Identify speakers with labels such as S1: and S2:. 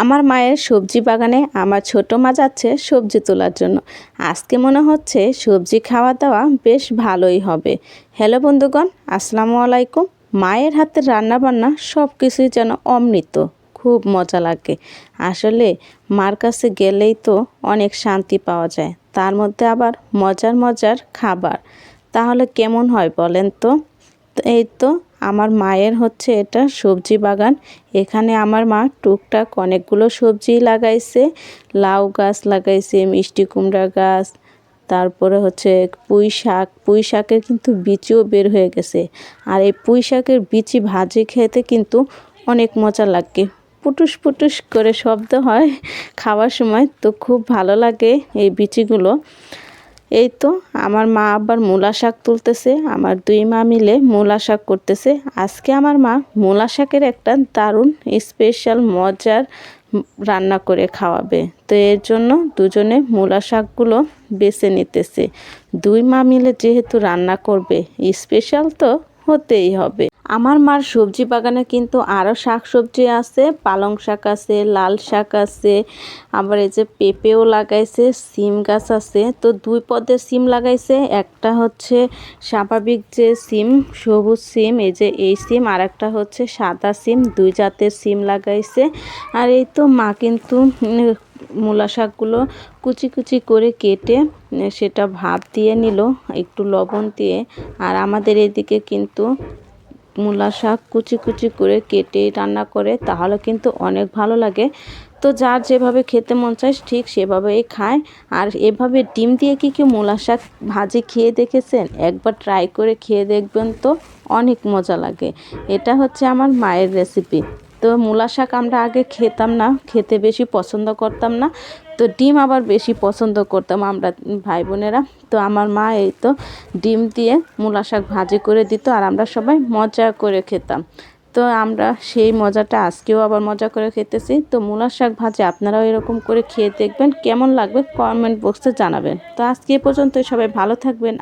S1: আমার মায়ের সবজি বাগানে আমার ছোট মা যাচ্ছে সবজি তোলার জন্য। আজকে মনে হচ্ছে সবজি খাওয়া দাওয়া বেশ ভালোই হবে। হ্যালো বন্ধুগণ, আসসালামু আলাইকুম। মায়ের হাতের রান্না বান্না সব কিছুই যেন অমৃত, খুব মজা লাগে। আসলে মার কাছে গেলেই তো অনেক শান্তি পাওয়া যায়, তার মধ্যে আবার মজার মজার খাবার। তাহলে কেমন হয় বলেন তো? এই তো আমার মায়ের হচ্ছে এটা সবজি বাগান। এখানে আমার মা টুকটাক অনেকগুলো সবজি লাগাইছে। লাউ গাছ লাগাইছে, মিষ্টি কুমড়া গাছ, তারপরে হচ্ছে পুঁই শাক। পুঁই শাকের কিন্তু বিচিও বের হয়ে গেছে। আর এই পুঁই শাকের বিচি ভাজি খেতে কিন্তু অনেক মজা লাগে। পুটুস পুটুস করে শব্দ হয় খাওয়ার সময়, তো খুব ভালো লাগে এই বিচিগুলো। এই তো, আমার মা আবার মূলা শাক তুলতেছে, আমার দুই মা মিলে মূলা শাক করতেছে। আজকে আমার মা মূলা শাকের একটা দারুণ স্পেশাল মজার রান্না করে খাওয়াবে। তো এর জন্য দুজনে মূলা শাকগুলো বেছে নিতেছে। দুই মা মিলে যেহেতু রান্না করবে স্পেশাল তো হতেই হবে। আমার মার সবজি বাগানে কিন্তু আরও শাক সবজি আছে, পালং শাক আছে, লাল শাক আছে, আবার এই যে পেঁপেও লাগাইছে, সিম গাছ আছে। তো দুই পদের সিম লাগাইছে, একটা হচ্ছে স্বাভাবিক যে সিম, সবুজ সিম, এই যে এই সিম, আর একটা হচ্ছে সাদা সিম, দুই জাতের সিম লাগাইছে। আর এই তো মা কিন্তু মূলা শাকগুলো কুচি কুচি করে কেটে সেটা ভাপ দিয়ে নিল, একটু লবণ দিয়ে। আর আমাদের এদিকে কিন্তু মূলা শাক কুচি কুচি করে কেটে রান্না করে, তাহলে কিন্তু অনেক ভালো লাগে। তো যার যেভাবে খেতে মন চায় ঠিক সেভাবেই খায়। আর এভাবে ডিম দিয়ে কি কি মূলা শাক ভাজি খেয়ে দেখেছেন? একবার ট্রাই করে খেয়ে দেখবেন তো অনেক মজা লাগে। এটা হচ্ছে আমার মায়ের রেসিপি তো মূলা শাক আমরা আগে খেতাম না, খেতে বেশি পছন্দ করতাম না। তো ডিম আবার বেশি পছন্দ করতাম আমরা ভাই বোনেরা। তো আমার মা এই তো ডিম দিয়ে মূলা শাক ভাজি করে দিত আর আমরা সবাই মজা করে খেতাম। তো আমরা সেই মজাটা আজকেও আবার মজা করে খেতেছি। তো মূলা শাক ভাজি আপনারাও এরকম করে খেয়ে দেখবেন। কেমন লাগবে কমেন্ট বক্সে জানাবেন। তো আজকে এ পর্যন্ত সবাই ভালো থাকবেন।